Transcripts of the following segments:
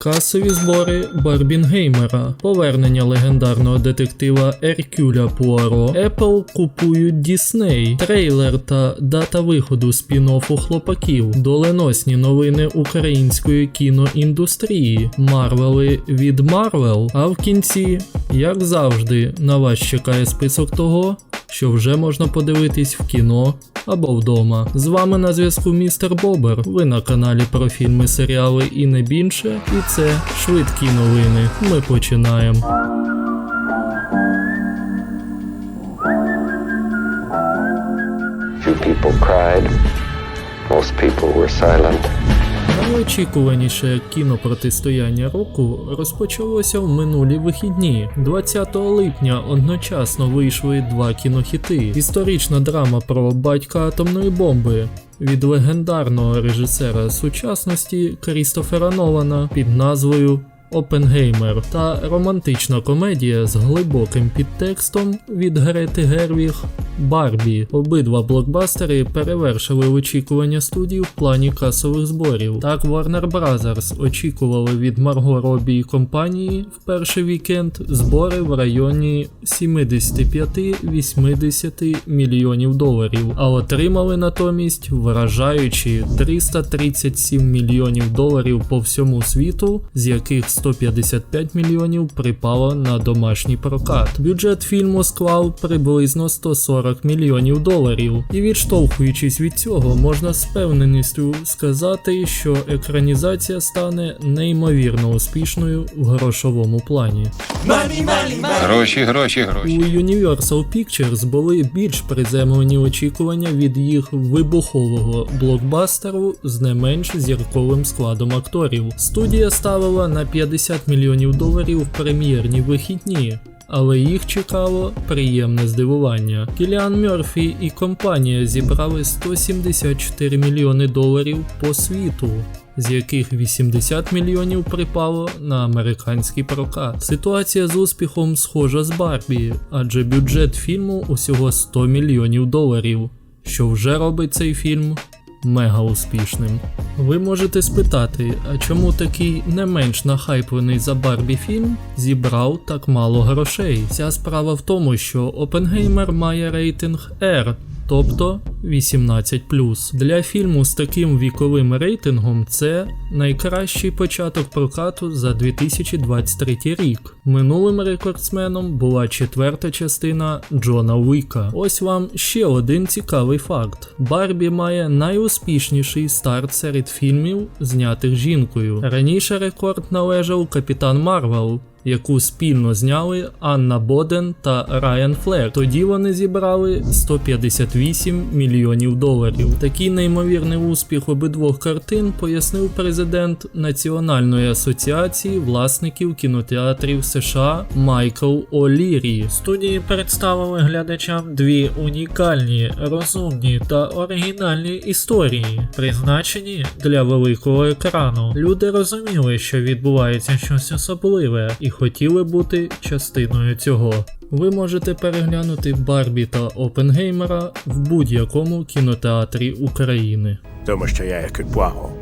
Касові збори Барбінгеймера, повернення легендарного детектива Еркюля Пуаро, Apple купують Disney, трейлер та дата виходу спін-оффу хлопаків, доленосні новини української кіноіндустрії, Марвели від Марвел. А в кінці, як завжди, на вас чекає список того, що вже можна подивитись в кіно або вдома. З вами на зв'язку містер Бобер. Ви на каналі про фільми, серіали і не більше. І це швидкі новини. Ми починаємо. People cried. Most people were silent. Найочікуваніше кінопротистояння року розпочалося в минулі вихідні. 20 липня одночасно вийшли два кінохіти. Історична драма про батька атомної бомби. Від легендарного режисера сучасності Крістофера Нолана під назвою Опенгеймер та романтична комедія з глибоким підтекстом від Грети Гервіг Барбі. Обидва блокбастери перевершили очікування студії в плані касових зборів. Так Warner Bros. очікували від Марго Робі і компанії в перший вікенд збори в районі 75-80 мільйонів доларів, а отримали натомість вражаючі 337 мільйонів доларів по всьому світу, з яких 155 мільйонів припало на домашній прокат. Бюджет фільму склав приблизно 140 мільйонів доларів, і відштовхуючись від цього, можна з певненістю сказати, що екранізація стане неймовірно успішною в грошовому плані. Гроші, гроші, У гроші. Universal Pictures були більш приземлені очікування від їх вибухового блокбастеру з не менш зірковим складом акторів. Студія ставила на 50 мільйонів доларів в прем'єрні вихідні. Але їх чекало приємне здивування. Кіліан Мерфі і компанія зібрали 174 мільйони доларів по світу з яких 80 мільйонів припало на американський прокат. Ситуація з успіхом схожа з Барбі, адже бюджет фільму усього 100 мільйонів доларів, що вже робить цей фільм мега успішним. Ви можете спитати, а чому такий не менш нахайплений за Барбі фільм зібрав так мало грошей? Ця справа в тому, що Опенгеймер має рейтинг R, тобто 18 Для фільму з таким віковим рейтингом це найкращий початок прокату за 2023 рік. Минулим рекордсменом була четверта частина Джона Уіка. Ось вам ще один цікавий факт: Барбі має найуспішніший старт серед фільмів, знятих жінкою. Раніше рекорд належав Капітан Марвел яку спільно зняли Анна Боден та Райан Флек. Тоді вони зібрали 158 мільйонів доларів. Такий неймовірний успіх обидвох картин пояснив президент Національної асоціації власників кінотеатрів США Майкл Олірі. Студії представили глядачам дві унікальні, розумні та оригінальні історії, призначені для великого екрану. Люди розуміли, що відбувається щось особливе, і хотіли бути частиною цього. Ви можете переглянути Барбі та Опенгеймера в будь-якому кінотеатрі України. Тому що я як Пуаго.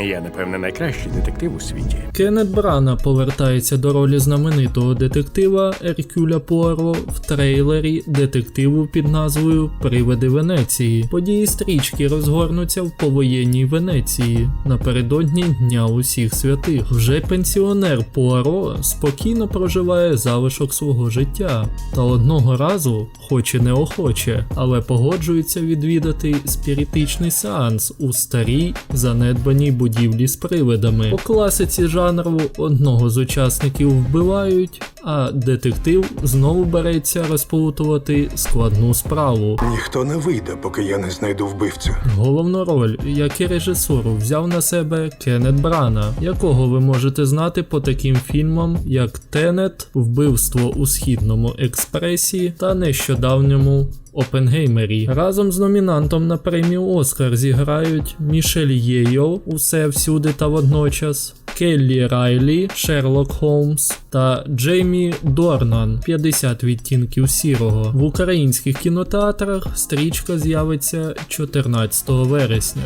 Я, напевне, найкращий детектив у світі. Кеннет Брана повертається до ролі знаменитого детектива Еркюля Пуаро в трейлері детективу під назвою Привиди Венеції. Події стрічки розгорнуться в повоєнній Венеції напередодні Дня усіх святих. Вже пенсіонер Пуаро спокійно проживає залишок свого життя та одного разу, хоч і неохоче, але погоджується відвідати спіритичний сеанс у старій занедбаній будівлі з привидами. По класиці жанру одного з учасників вбивають, а детектив знову береться розплутувати складну справу. Ніхто не вийде, поки я не знайду вбивцю. Головну роль, як і режисуру, взяв на себе Кеннет Брана, якого ви можете знати по таким фільмам, як Тенет, Вбивство у Східному експресі та нещодавньому Опенгеймері. Разом з номінантом на премію Оскар зіграють Мішель Єйо усе всюди та водночас. Келлі Райлі, Шерлок Холмс та Джеймі Дорнан 50 відтінків сірого. В українських кінотеатрах стрічка з'явиться 14 вересня.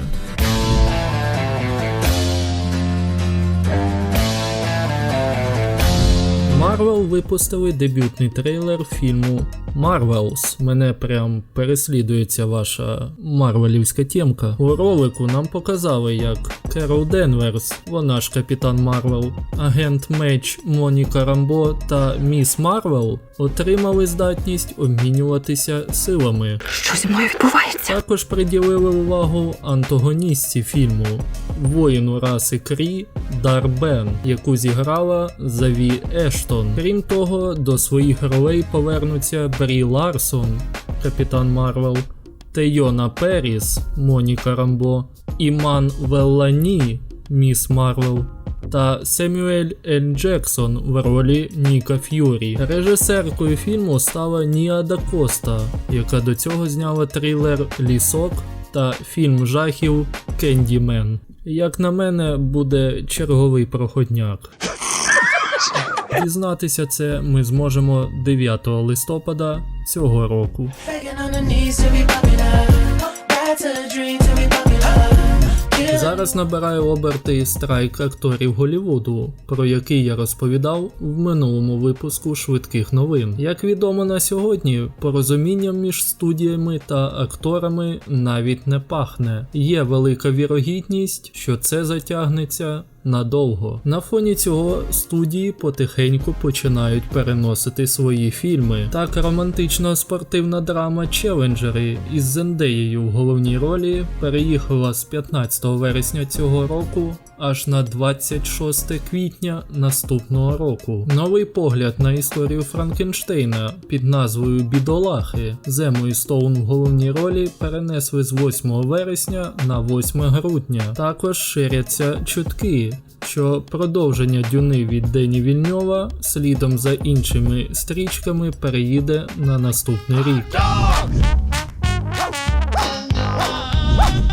Марвел випустили дебютний трейлер фільму Marvels. Мене прям переслідується ваша марвелівська тємка. У ролику нам показали, як Керол Денверс, вона ж капітан Марвел, агент Меч Моніка Рамбо та Міс Марвел отримали здатність обмінюватися силами. Що зі мною відбувається? Також приділили увагу антагоністці фільму воїну раси Крі Дарбен, яку зіграла Заві Ештон. Крім того, до своїх ролей повернуться Брі Ларсон, капітан Марвел, Тейона Періс, Моніка Рамбо, Іман Веллані, Міс Марвел. Та Семюель Ель Джексон в ролі Ніка Ф'юрі. Режисеркою фільму стала Ніа Да Коста, яка до цього зняла трилер Лісок та фільм жахів Кендімен. Як на мене, буде черговий проходняк. Дізнатися це ми зможемо 9 листопада цього року. Зараз набирає оберти страйк акторів Голівуду, про який я розповідав в минулому випуску швидких новин. Як відомо на сьогодні, порозумінням між студіями та акторами навіть не пахне. Є велика вірогідність, що це затягнеться. Надовго на фоні цього студії потихеньку починають переносити свої фільми. Так, романтична спортивна драма Челенджери із Зендеєю в головній ролі переїхала з 15 вересня цього року аж на 26 квітня наступного року. Новий погляд на історію Франкенштейна під назвою Бідолахи з Емою Стоун в головній ролі перенесли з 8 вересня на 8 грудня. Також ширяться чутки. Що продовження дюни від Дені Вільньова слідом за іншими стрічками переїде на наступний рік.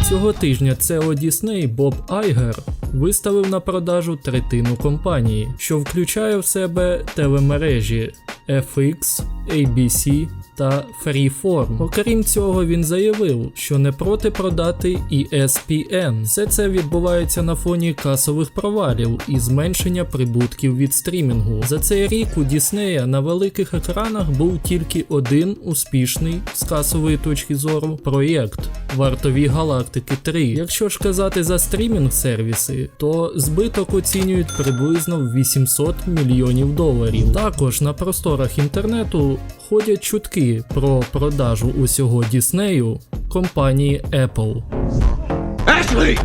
Цього тижня CEO Disney Боб Айгер виставив на продажу третину компанії, що включає в себе телемережі FX, ABC та Freeform. Окрім цього, він заявив, що не проти продати ESPN. Все це відбувається на фоні касових провалів і зменшення прибутків від стрімінгу. За цей рік у Діснея на великих екранах був тільки один успішний з касової точки зору проєкт Вартові галактики 3. Якщо ж казати за стрімінг сервіси, то збиток оцінюють приблизно в 800 мільйонів доларів. Також на просторах інтернету ходять чутки про продажу усього Діснею компанії Apple. Ashley!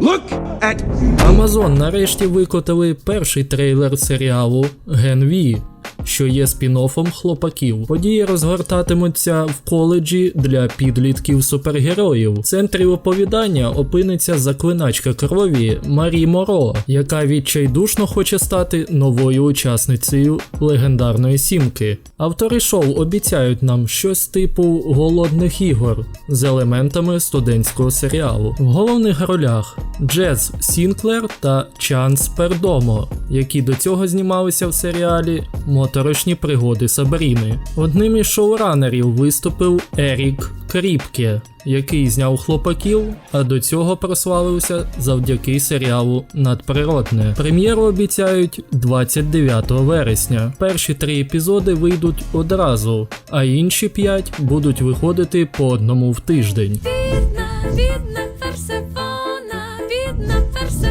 Look at Amazon нарешті викотили перший трейлер серіалу Ген V, що є спін-оффом хлопаків. Події розгортатимуться в коледжі для підлітків супергероїв. В центрі оповідання опиниться заклиначка крові Марі Моро, яка відчайдушно хоче стати новою учасницею легендарної сімки. Автори шоу обіцяють нам щось типу голодних ігор з елементами студентського серіалу. В головних ролях Джез Сінклер та Чанс Пердомо, які до цього знімалися в серіалі Моторошні пригоди Сабріни. Одним із шоуранерів виступив Ерік Кріпке, який зняв хлопаків, а до цього прославився завдяки серіалу Надприродне. Прем'єру обіцяють 29 вересня. Перші три епізоди вийдуть одразу, а інші п'ять будуть виходити по одному в тиждень. Бідна Персефона.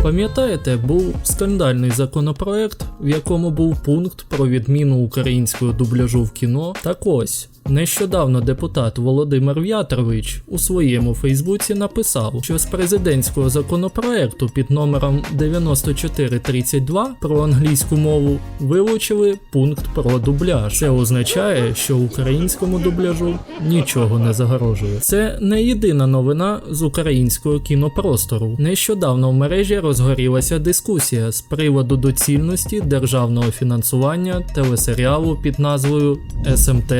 Пам'ятаєте, був скандальний законопроект, в якому був пункт про відміну українського дубляжу в кіно. Так ось. Нещодавно депутат Володимир В'ятрович у своєму Фейсбуці написав, що з президентського законопроекту під номером 9432 про англійську мову вилучили пункт про дубляж. Це означає, що українському дубляжу нічого не загрожує. Це не єдина новина з українського кінопростору. Нещодавно в мережі розгорілася дискусія з приводу доцільності державного фінансування телесеріалу під назвою СМТ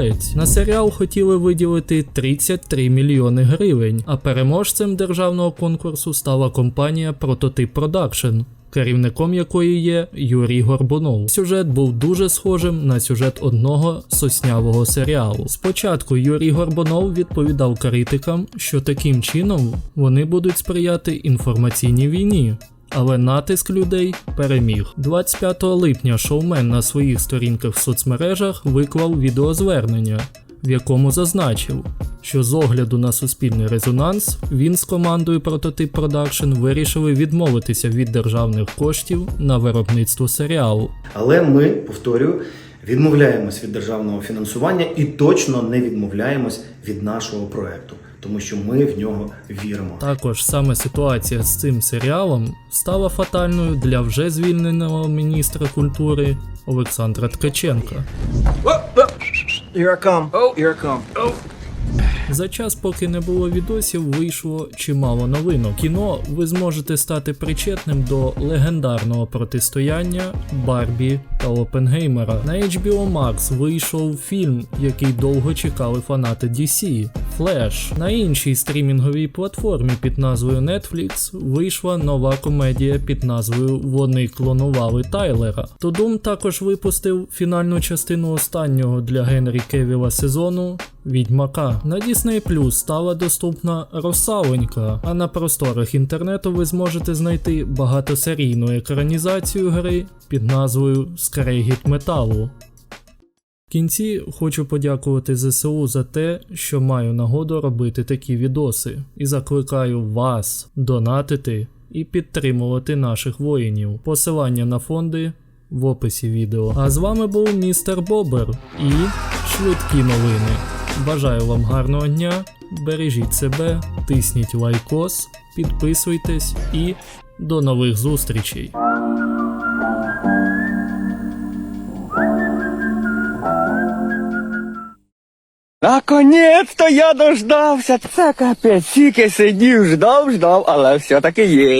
Інгулець. На серіал хотіли виділити 33 мільйони гривень, а переможцем державного конкурсу стала компанія Прототип Продакшн. Керівником якої є Юрій Горбунов. Сюжет був дуже схожим на сюжет одного соснявого серіалу. Спочатку Юрій Горбунов відповідав критикам, що таким чином вони будуть сприяти інформаційній війні. Але натиск людей переміг. 25 липня шоумен на своїх сторінках в соцмережах виклав відеозвернення, в якому зазначив, що з огляду на суспільний резонанс він з командою Прототип Продакшн вирішили відмовитися від державних коштів на виробництво серіалу. Але ми, повторюю, відмовляємось від державного фінансування і точно не відмовляємось від нашого проекту, тому що ми в нього віримо. Також саме ситуація з цим серіалом стала фатальною для вже звільненого міністра культури Олександра Ткаченка. За час, поки не було відосів, вийшло чимало новинок. Кіно ви зможете стати причетним до легендарного протистояння Барбі та Опенгеймера. На HBO Max вийшов фільм, який довго чекали фанати DC – Флеш. На іншій стрімінговій платформі під назвою Netflix вийшла нова комедія під назвою Вони клонували Тайлера. Тодум також випустив фінальну частину останнього для Генрі Кевіла сезону Відьмака. На Disney Plus стала доступна Росаленька, а на просторах інтернету ви зможете знайти багатосерійну екранізацію гри під назвою Скрегіт металу. Кінці хочу подякувати ЗСУ за те, що маю нагоду робити такі відоси, і закликаю вас донатити і підтримувати наших воїнів. Посилання на фонди в описі відео. А з вами був містер Бобер і швидкі новини. Бажаю вам гарного дня, бережіть себе, тисніть лайкос, підписуйтесь і до нових зустрічей. Наконец-то я дождався. Це капець, тільки сидів, ждав, ждав, але все-таки є.